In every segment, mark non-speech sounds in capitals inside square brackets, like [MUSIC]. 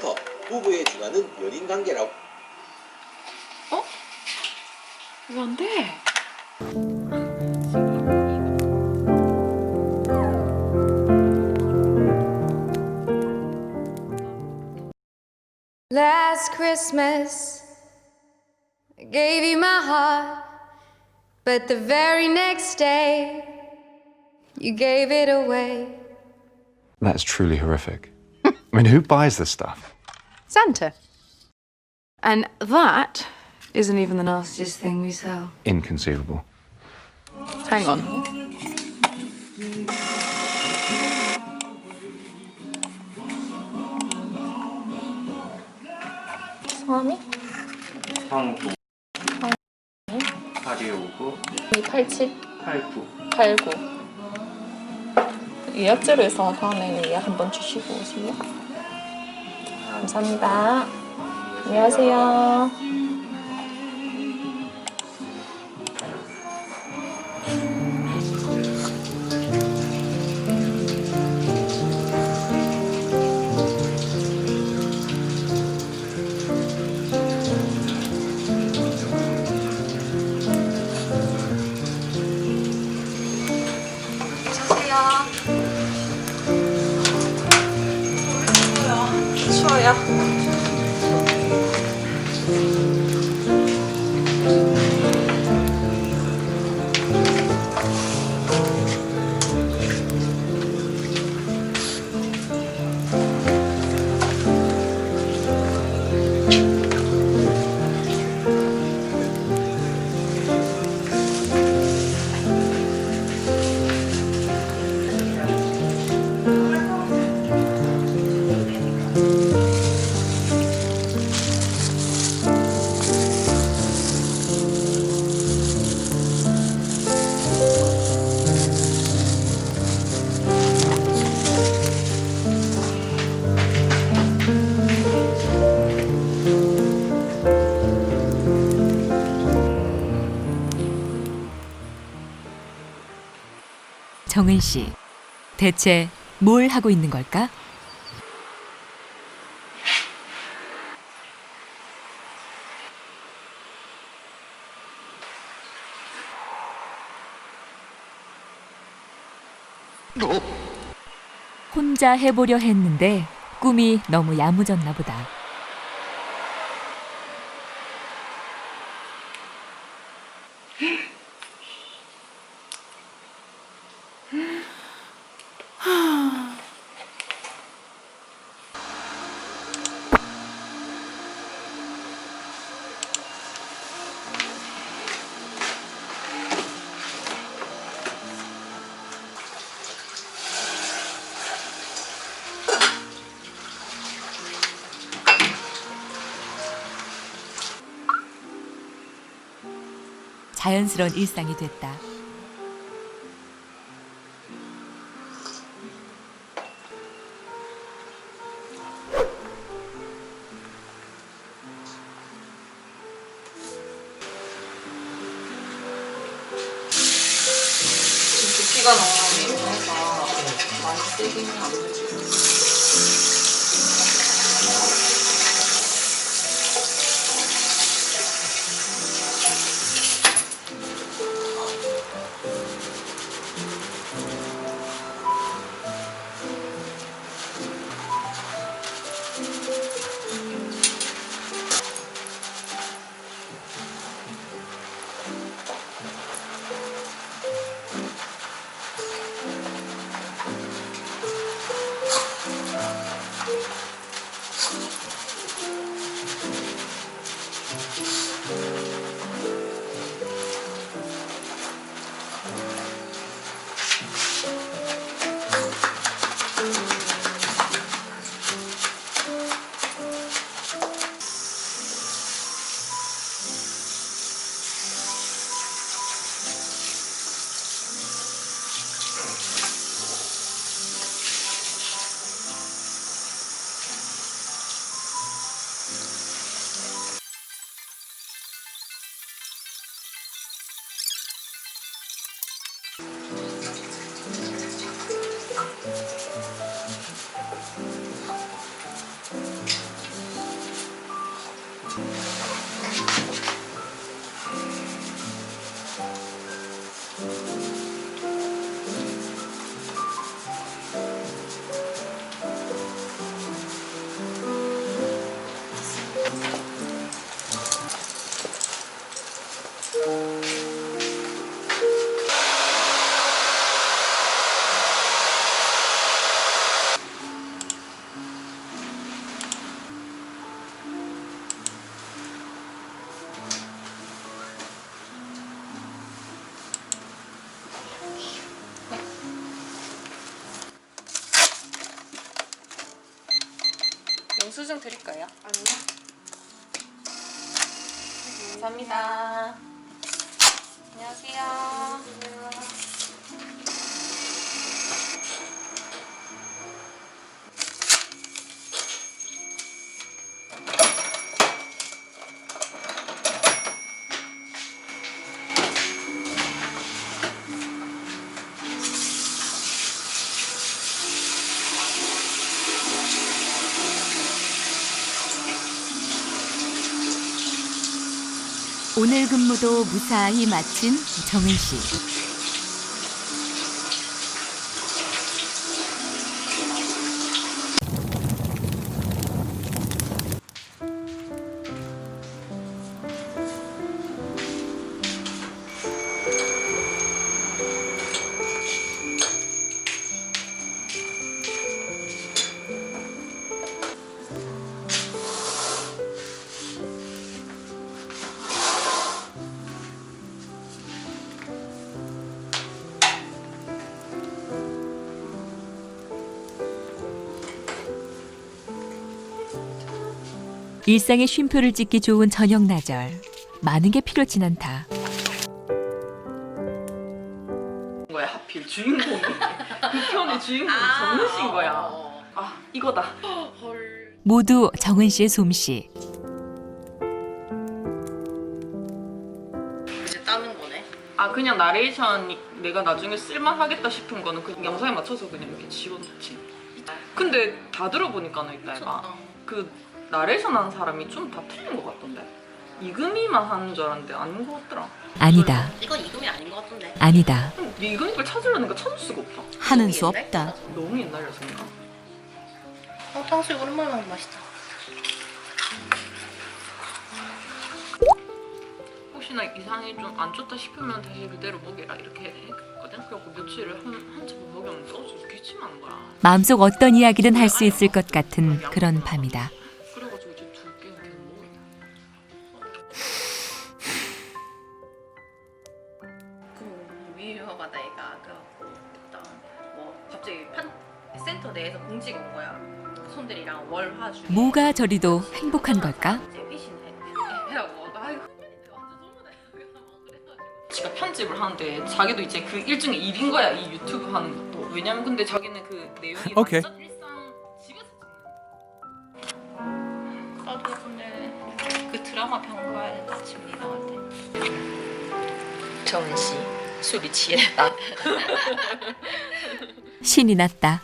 부터 부부의 중요는 연인 관계라고 왜 안 돼? Last Christmas, I gave you my heart, but the very next day, you gave it away. That's truly horrific. I mean, who buys this stuff? Santa. And that isn't even the nastiest thing we sell. Inconceivable. Hang on. 성함이? 황구 8259 287 89 89 예약제로 해서 다음에는 예약 한번 주시고 오세요. 감사합니다. 안녕하세요. 没有 정은 씨, 대체 뭘 하고 있는 걸까? 혼자 해보려 했는데 꿈이 너무 야무졌나 보다. 자연스러운 일상이 됐다. 지금 두피가 너무 예민해서 많이 쓰기는 안 되지. 영수증 드릴까요? 아니요. 감사합니다. 안녕하세요. 오늘 근무도 무사히 마친 정은 씨. 일상의 쉼표를 찍기 좋은 저녁 나절. 많은 게 필요치 않다. 거야 하필 주인공이 [LAUGHS] 이 편의 주인공이 정은 씨인 거야. 아 이거다. 모두 정은 씨의 솜씨. 이제 따는 거네. 아 그냥 나레이션 내가 나중에 쓸만하겠다 싶은 거는 그 영상에 맞춰서 그냥 이렇게 집어넣지. 근데 다 들어보니까는 이따 얘가 그 나레이션 하는 사람이 좀 다 틀린 것 같던데. 이금희만 하는 줄 알았는데 아닌 것 같더라. 아니다. 이건 이금이 아닌 것 같던데. 아니다. 근데 이금희를 찾으려니까 찾을 수가 없다. 하는 수 없다. 너무 옛날이라서인가. 어, 탕수육 오랜만에 먹으면 맛있다. 혹시나 이상이 좀 안 좋다 싶으면 다시 그대로 먹여라 이렇게 했거든. 그래갖고 며칠을 한 한참 먹였는데 어, 저 기침하는 거야. 마음속 어떤 이야기든 할 수 있을 것 같은 그런 밤이다. 그 위험하다 얘가 그래갖고 일단 뭐 갑자기 판 센터 내에서 공지가 온 거야. 손들이랑 월화 중에 뭐가 저리도 행복한 걸까? 지가 [LAUGHS] [LAUGHS] [LAUGHS] 편집을 하는데 자기도 이제 그 일종의 일인 거야 이 유튜브 하는 것도. 왜냐면 근데 자기는 그 내용이 오케이. 완전 일상 집에서 찍는. 나도 근데 그 드라마 병 된다 아침 일 나갈 때. 정은 씨 술이 취했다. 신이 났다.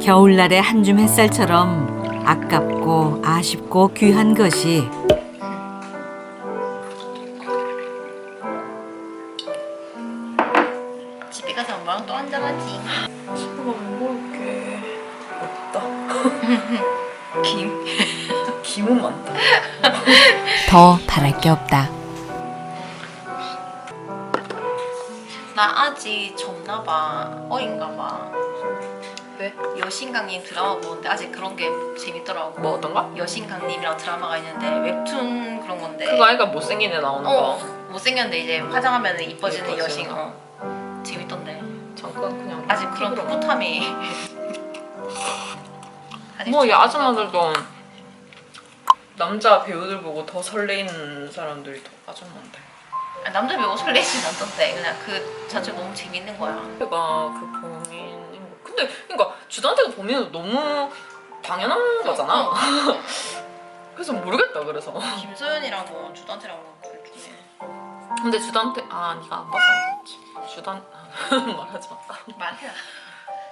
겨울날의 한줌 햇살처럼 아깝고 아쉽고 귀한 것이 집에 가서 엄마랑 또 한잔하지. 친구가 뭐 먹을게 없다. [LAUGHS] 김 김은 많다. 더 바랄 게 없다. 나 아직 젊나봐 어인가봐 왜? 여신강님 드라마 보는데 아직 그런 게 재밌더라고 뭐 어떤 거? 여신강님이랑 드라마가 있는데 웹툰 그런 건데 그거 아이가 못생긴 애 나오는 어 거. 못생겼는데 이제 화장하면 이뻐지는 여신 거. 어 재밌던데 잠깐 그냥 아직 그런 풋풋함이 [LAUGHS] 아직 뭐이 좀- 아줌마들도 남자 배우들 보고 더 설레이는 사람들이 더 아줌마인데. 아, 남자 배우 설레진 않던데 그냥 그 자체가 너무 재밌는 거야 걔가 그 범인인 거. 근데 그러니까 주단태가 범인은 너무 당연한 거잖아. 어, [LAUGHS] 그래서 모르겠다 그래서. 김소연이라고 주단태라고 그 중에 근데 주단태 아 네가 안 봐서 그렇지. 주단 [LAUGHS] 말하지 마. 말해라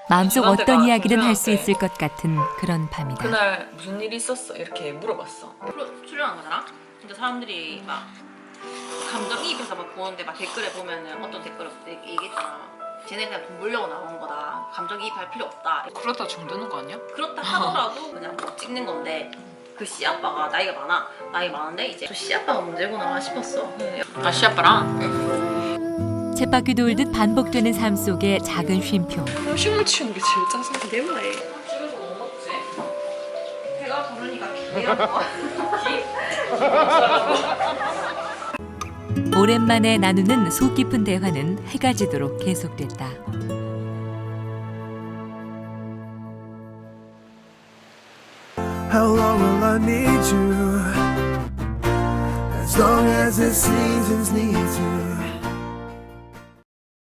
마음속 어떤 이야기든 할 수 있을 것 같은 그런 밤이다. 그날 무슨 일이 있었어 이렇게 물어봤어. 프로 출연한 거잖아. 근데 사람들이 막 감정이입해서 막 보는데 막 댓글에 보면은 어떤 댓글을 얘기했잖아. 쟤네 그냥 돈 벌려고 나온 거다. 감정이입할 필요 없다. 그러다 정드는 거 아니야? 그렇다 하더라도 [LAUGHS] 그냥 뭐 찍는 건데 그 씨아빠가 나이가 많아. 나이 많은데 이제 저 씨아빠가 문제구나 싶었어. 아 씨 아빠랑 쳇바퀴 돌듯 반복되는 삶 속의 작은 쉼표. 음식물 치우는 게 제일 짜증나. 내 말에. 집에서 뭐 먹지? 배가 부르니까 기대가 좋아. [LAUGHS] 오랜만에 나누는 속 깊은 대화는 해가 지도록 계속됐다.